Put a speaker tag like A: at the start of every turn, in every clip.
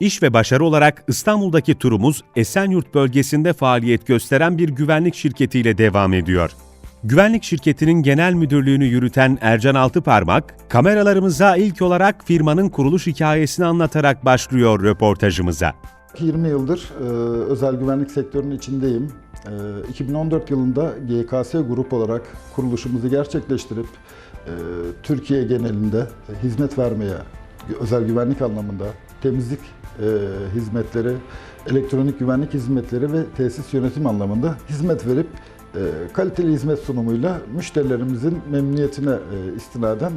A: İş ve başarı olarak İstanbul'daki turumuz Esenyurt bölgesinde faaliyet gösteren bir güvenlik şirketiyle devam ediyor. Güvenlik şirketinin genel müdürlüğünü yürüten Ercan Altıparmak, kameralarımıza ilk olarak firmanın kuruluş hikayesini anlatarak başlıyor röportajımıza.
B: 20 yıldır e, özel güvenlik sektörünün içindeyim. E, 2014 yılında GKS Grup olarak kuruluşumuzu gerçekleştirip e, Türkiye genelinde hizmet vermeye, özel güvenlik anlamında temizlik e, hizmetleri, elektronik güvenlik hizmetleri ve tesis yönetim anlamında hizmet verip e, kaliteli hizmet sunumuyla müşterilerimizin memnuniyetine e, istinaden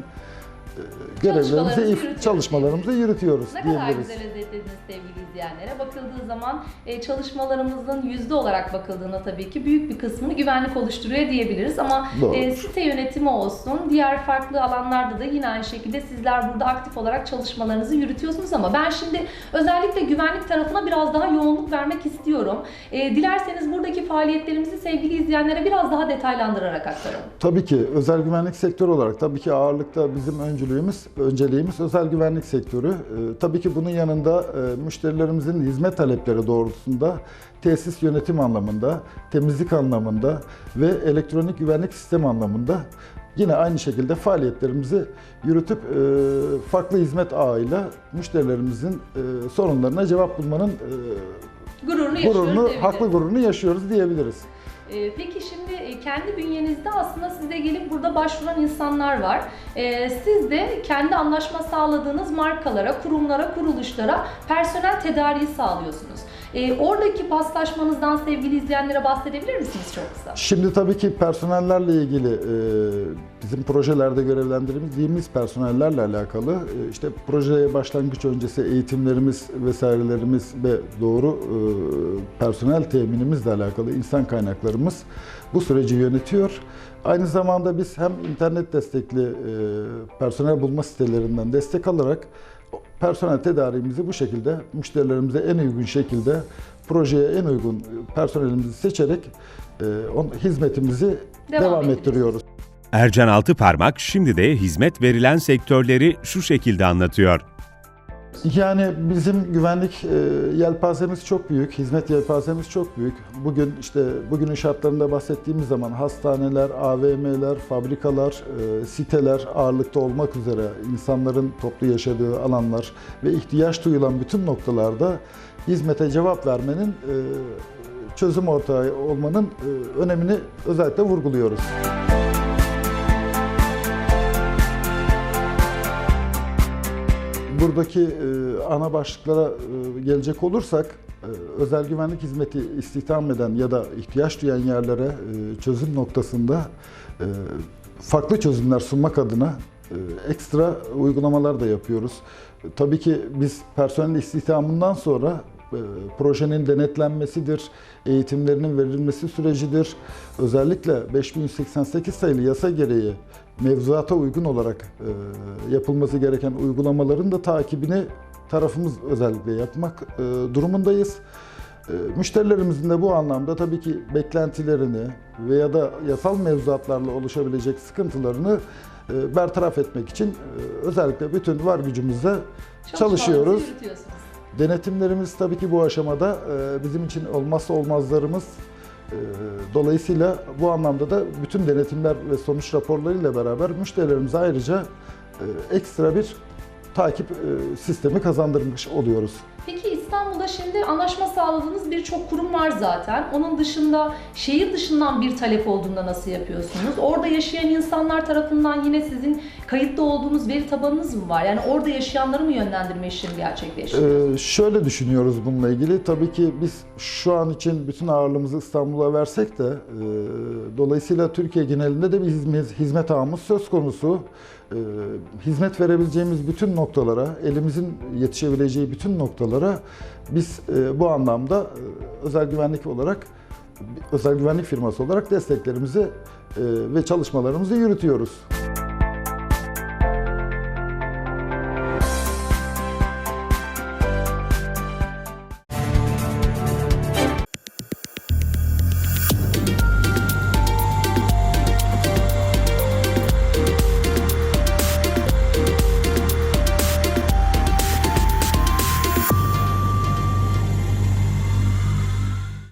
B: görevlerimizi,
C: yürütüyoruz
B: çalışmalarımızı yürütüyoruz
C: Ne kadar
B: diyebiliriz.
C: güzel özetlediniz sevgili izleyenlere. Bakıldığı zaman e, çalışmalarımızın yüzde olarak bakıldığında tabii ki büyük bir kısmını güvenlik oluşturuyor diyebiliriz. Ama
B: Doğru.
C: e, site yönetimi olsun, diğer farklı alanlarda da yine aynı şekilde sizler burada aktif olarak çalışmalarınızı yürütüyorsunuz. Ama ben şimdi özellikle güvenlik tarafına biraz daha yoğunluk vermek istiyorum. E, dilerseniz buradaki faaliyetlerimizi sevgili izleyenlere biraz daha detaylandırarak aktaralım.
B: Tabii ki özel güvenlik sektörü olarak tabii ki ağırlıkta bizim öncülüğümüz, önceliğimiz özel güvenlik sektörü. Ee, tabii ki bunun yanında e, müşterilerimizin hizmet talepleri doğrultusunda tesis yönetim anlamında, temizlik anlamında ve elektronik güvenlik sistemi anlamında yine aynı şekilde faaliyetlerimizi yürütüp e, farklı hizmet ağıyla müşterilerimizin e, sorunlarına cevap bulmanın e,
C: Gururunu
B: gururunu, haklı gururunu yaşıyoruz diyebiliriz.
C: Ee, Peki şimdi e, kendi bünyenizde aslında size gelip burada başvuran insanlar var. Ee, Siz de kendi anlaşma sağladığınız markalara, kurumlara, kuruluşlara personel tedariği sağlıyorsunuz. Ee, Oradaki paslaşmanızdan sevgili izleyenlere bahsedebilir misiniz çok kısa?
B: Şimdi tabii ki personellerle ilgili e, bizim projelerde görevlendirdiğimiz personellerle alakalı e, işte projeye başlangıç öncesi eğitimlerimiz vesairelerimiz ve doğru e, personel teminimizle alakalı insan kaynaklarımız bu süreci yönetiyor. Aynı zamanda biz hem internet destekli e, personel bulma sitelerinden destek alarak personel tedariğimizi bu şekilde müşterilerimize en uygun şekilde projeye en uygun personelimizi seçerek e, on, hizmetimizi
C: Devam
B: devam, ettiriyoruz.
A: Ercan Altıparmak şimdi de hizmet verilen sektörleri şu şekilde anlatıyor.
B: Yani bizim güvenlik e, yelpazemiz çok büyük, hizmet yelpazemiz çok büyük. Bugün işte bugünün şartlarında bahsettiğimiz zaman hastaneler, AVM'ler, fabrikalar, e, siteler ağırlıkta olmak üzere insanların toplu yaşadığı alanlar ve ihtiyaç duyulan bütün noktalarda hizmete cevap vermenin e, çözüm ortağı olmanın önemini özellikle vurguluyoruz. Buradaki e, ana başlıklara e, gelecek olursak, e, özel güvenlik hizmeti istihdam eden ya da ihtiyaç duyan yerlere çözüm noktasında farklı çözümler sunmak adına ekstra uygulamalar da yapıyoruz. Tabii ki biz personel istihdamından sonra projenin denetlenmesidir, eğitimlerinin verilmesi sürecidir. Özellikle 5188 sayılı yasa gereği mevzuata uygun olarak e, yapılması gereken uygulamaların da takibini tarafımız özellikle yapmak e, durumundayız. E, Müşterilerimizin de bu anlamda tabii ki beklentilerini veya da yasal mevzuatlarla oluşabilecek sıkıntılarını e, bertaraf etmek için e, özellikle bütün var gücümüzle çalışıyoruz. Denetimlerimiz tabii ki bu aşamada e, bizim için olmazsa olmazlarımız. E, Dolayısıyla bu anlamda da bütün denetimler ve sonuç raporlarıyla beraber müşterilerimize ayrıca e, ekstra bir takip sistemi kazandırmış oluyoruz.
C: Peki İstanbul'da şimdi anlaşma sağladığınız birçok kurum var zaten. Onun dışında şehir dışından bir talep olduğunda nasıl yapıyorsunuz? Orada yaşayan insanlar tarafından yine sizin kayıtlı olduğunuz veri tabanınız mı var? Yani orada yaşayanları mı yönlendirme işlemi gerçekleştiriyorsunuz?
B: Ee, şöyle düşünüyoruz bununla ilgili. Tabii ki biz şu an için bütün ağırlığımızı İstanbul'a versek de e, dolayısıyla Türkiye genelinde de bir hizmet, hizmet ağımız söz konusu. E, hizmet verebileceğimiz bütün noktalara, elimizin yetişebileceği bütün noktalara biz e, bu anlamda e, özel güvenlik olarak özel güvenlik firması olarak desteklerimizi e, ve çalışmalarımızı yürütüyoruz.